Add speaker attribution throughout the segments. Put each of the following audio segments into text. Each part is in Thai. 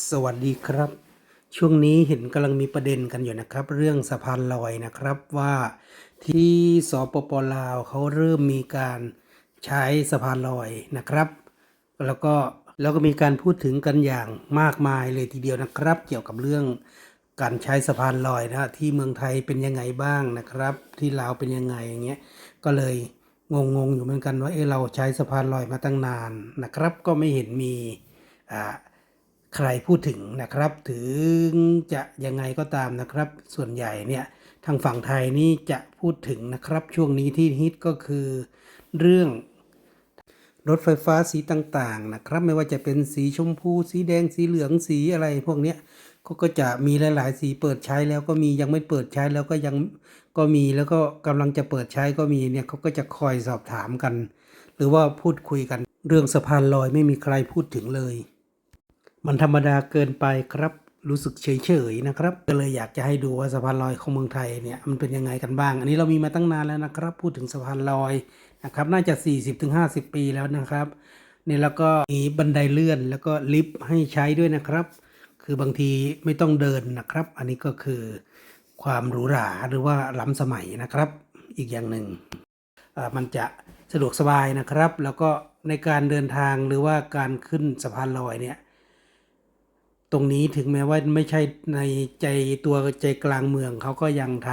Speaker 1: สวัสดีครับ ช่วงนี้เห็นกำลังมีประเด็นกันอยู่นะครับ เรื่องสะพานลอยนะครับว่าที่สปปลาวเขาเริ่มมีการใช้สะพานลอยนะครับ แล้วก็แล้วก็มีการพูดถึงกันอย่างมากมายเลยทีเดียวนะครับ เกี่ยวกับเรื่องการใช้สะพานลอยนะที่เมืองไทยเป็นยังไงบ้างนะครับ ที่ลาวเป็นยังไงอย่างเงี้ยก็เลยงงๆอยู่เหมือนกันว่าเออเราใช้สะพานลอยมาตั้งนานนะครับ ก็ไม่เห็นมีอ่า ใครพูดถึงนะครับ ถึงจะยังไงก็ตามนะครับ ส่วนใหญ่เนี่ยทางฝั่งไทยนี่จะพูดถึงนะครับช่วงนี้ที่ฮิตก็คือ เรื่องรถไฟฟ้าสีต่างๆนะครับ ไม่ว่าจะเป็นสีชมพู สีแดงสีเหลืองสีอะไรพวกเนี้ยเขาก็จะมีหลาย ๆ สีเปิดใช้แล้วก็มียังไม่เปิดใช้แล้วก็ยังก็มีแล้วก็กำลังจะเปิดใช้ก็มีเนี่ยเขาก็จะคอยสอบถามกัน หรือว่าพูดคุยกัน เรื่องสะพานลอยไม่มีใครพูดถึงเลย มันธรรมดาเกินไปครับ รู้สึกเฉยๆนะครับ ก็เลยอยากจะให้ดูว่าสะพานลอยของเมืองไทยเนี่ยมันเป็นยังไงกันบ้าง อันนี้เรามีมาตั้งนานแล้วนะครับ พูดถึงสะพานลอยนะครับ น่าจะ 40-50 ปีแล้วนะครับเนี่ยแล้วก็มีบันไดเลื่อนแล้วก็ลิฟต์ให้ใช้ด้วยนะครับ คือบางทีไม่ต้องเดินนะครับ อันนี้ก็คือความหรูหราหรือว่าล้ำสมัยนะครับ อีกอย่างหนึ่งมันจะสะดวกสบายนะครับ แล้วก็ในการเดินทางหรือว่าการขึ้นสะพานลอยเนี่ย ตรงนี้ถึงแม้ว่าไม่ใช่ในใจตัวใจกลางเมืองเขาก็ยังท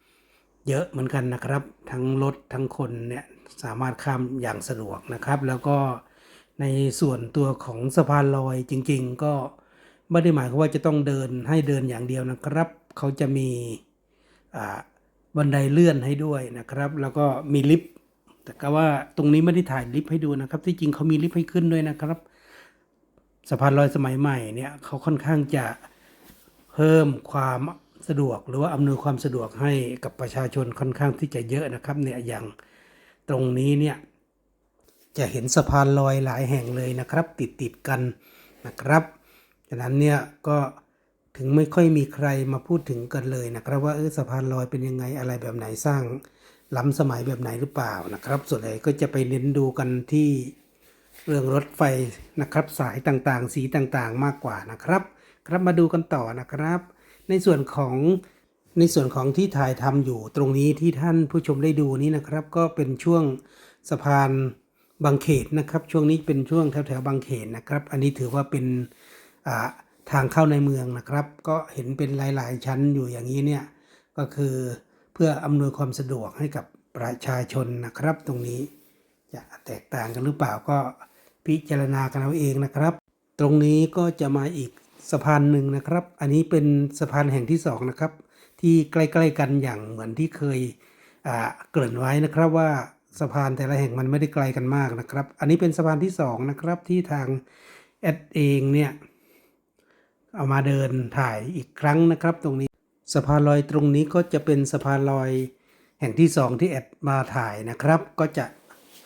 Speaker 1: ำเยอะเหมือนกันนะครับ ทั้งรถทั้งคนเนี่ยสามารถข้ามอย่างสะดวกนะครับ แล้วก็ในส่วนตัวของสะพานลอยจริง ๆ ก็ไม่ได้หมายความว่าจะต้องเดินให้เดินอย่างเดียวนะครับ เขาจะมีบันไดเลื่อนให้ด้วยนะครับ แล้วก็มีลิฟต์แต่ก็ว่าตรงนี้ไม่ได้ถ่ายลิฟต์ให้ดูนะครับ ที่จริงเขามีลิฟต์ให้ขึ้นด้วยนะครับ สะพานลอยสมัยใหม่เนี่ยเขาค่อนข้างจะเพิ่มความสะดวกหรือว่าอำนวยความสะดวกให้กับประชาชนค่อนข้างที่จะเยอะนะครับเนี่ยอย่างตรงนี้เนี่ยจะเห็นสะพานลอยหลายแห่งเลยนะครับ ติดติดกันนะครับฉะนั้นเนี่ยก็ถึงไม่ค่อยมีใครมาพูดถึงกันเลยนะครับ ว่าเออสะพานลอยเป็นยังไงอะไรแบบไหนสร้างล้ำสมัยแบบไหนหรือเปล่านะครับ ส่วนใหญ่ก็จะไปเน้นดูกันที่ เรื่องรถไฟนะครับ สายต่างๆ สีต่างๆ มากกว่านะครับ ครับมาดูกันต่อนะครับ ในส่วนของในส่วนของที่ถ่ายทำอยู่ตรงนี้ที่ท่านผู้ชมได้ดูนี้นะครับ ก็เป็นช่วงสะพานบางเขตนะครับ ช่วงนี้เป็นช่วงแถวๆบางเขตนะครับ อันนี้ถือว่าเป็นอ่าทางเข้าในเมืองนะครับ ก็เห็นเป็นหลาย ๆ ชั้นอยู่อย่างนี้เนี่ยก็คือเพื่ออำนวยความสะดวกให้กับประชาชนนะครับ ตรงนี้จะแตกต่างกันหรือเปล่าก็ พิจารณากันเอาเองนะครับ ตรงนี้ก็จะมาอีกสะพานหนึ่งนะครับ อันนี้เป็นสะพานแห่งที่สองนะครับที่ใกล้ๆกันอย่างเหมือนที่เคยเกริ่นไว้นะครับว่าสะพานแต่ละแห่งมันไม่ได้ไกลกันมากนะครับ อันนี้เป็นสะพานที่สองนะครับที่ทางแอดเองเนี่ยเอามาเดินถ่ายอีกครั้งนะครับ ตรงนี้สะพานลอยตรงนี้ก็จะเป็นสะพานลอยแห่งที่สองที่แอดมาถ่ายนะครับ ก็จะ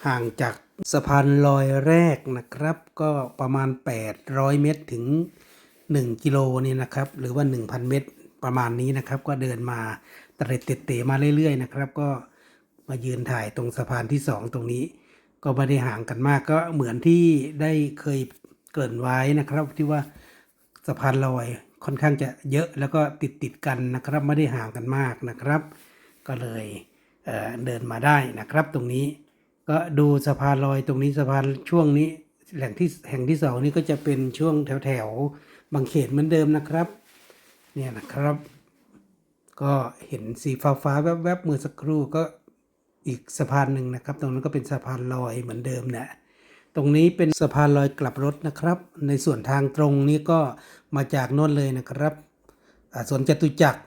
Speaker 1: ห่างจาก สะพานลอยแรกนะครับ ก็ประมาณ 800 เมตรถึง 1 กิโลนี่นะครับ หรือว่า 1,000 เมตรประมาณนี้นะครับ ก็เดินมาตเร็ดเตะเตะมาเรื่อยๆนะครับ ก็มายืนถ่ายตรงสะพานที่สองตรงนี้ ก็ไม่ได้ห่างกันมากก็เหมือนที่ได้เคยเกริ่นไว้นะครับ ที่ว่าสะพานลอยค่อนข้างจะเยอะแล้วก็ติดติดกันนะครับ ไม่ได้ห่างกันมากนะครับ ก็เลยเเดินมาได้นะครับตรงนี้ ก็ดูสะพานลอยตรงนี้สะพานช่วงนี้แหล่งที่แห่งที่สองนี่ก็จะเป็นช่วงแถวแถวบางเขตเหมือนเดิมนะครับ เนี่ยนะครับ ก็เห็นสีฟ้าฟ้าๆแวบๆเมื่อสักครู่ก็อีกสะพานหนึ่งนะครับ ตรงนั้นก็เป็นสะพานลอยเหมือนเดิมเนี่ยตรงนี้เป็นสะพานลอยกลับรถนะครับ ในส่วนทางตรงนี้ก็มาจากโน่นเลยนะครับอ่าสวนจตุจักร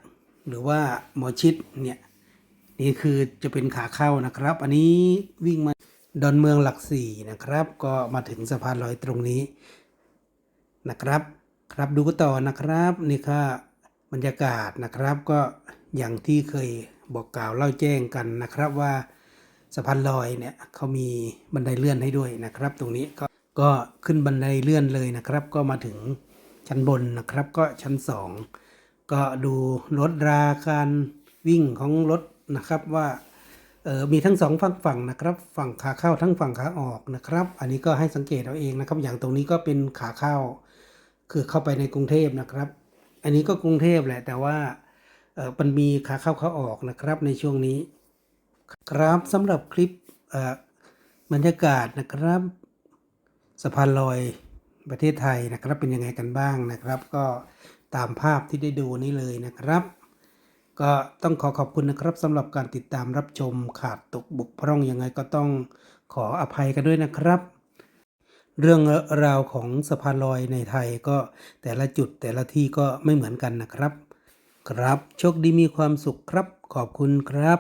Speaker 1: หรือว่าหมอชิดเนี่ย นี่คือจะเป็นขาเข้านะครับ อันนี้วิ่งมาดอนเมืองหลักสี่นะครับ ก็มาถึงสะพานลอยตรงนี้นะครับ ครับดูกันต่อนะครับ นี่ค่ะบรรยากาศนะครับก็อย่างที่เคยบอกกล่าวเล่าแจ้งกันนะครับว่าสะพานลอยเนี่ยเขามีบันไดเลื่อนให้ด้วยนะครับ ตรงนี้ก็ก็ขึ้นบันไดเลื่อนเลยนะครับ ก็มาถึงชั้นบนนะครับก็ชั้นสองก็ดูรถราการวิ่งของรถ นะครับว่าออมีทั้งสองฝั่งฝั่งนะครับ ฝั่งขาเข้าทั้งฝั่งขาออกนะครับ อันนี้ก็ให้สังเกตเอาเองนะครับ อย่างตรงนี้ก็เป็นขาเข้า คือเข้าไปในกรุงเทพนะครับ อันนี้ก็กรุงเทพแหละ แต่ว่าเออมันมีขาเข้าขาออกนะครับในช่วงนี้ ครับสำหรับคลิปเออบรรยากาศนะครับสะพานลอยประเทศไทยนะครับเป็นยังไงกันบ้างนะครับ ก็ตามภาพที่ได้ดูนี้เลยนะครับ ก็ต้องขอขอบคุณนะครับสำหรับการติดตามรับชมขาดตกบกพร่องยังไงก็ต้องขออภัยกันด้วยนะครับ เรื่องราวของสะพานลอยในไทยก็แต่ละจุดแต่ละที่ก็ไม่เหมือนกันนะครับ ครับโชคดีมีความสุขครับ ขอบคุณครับ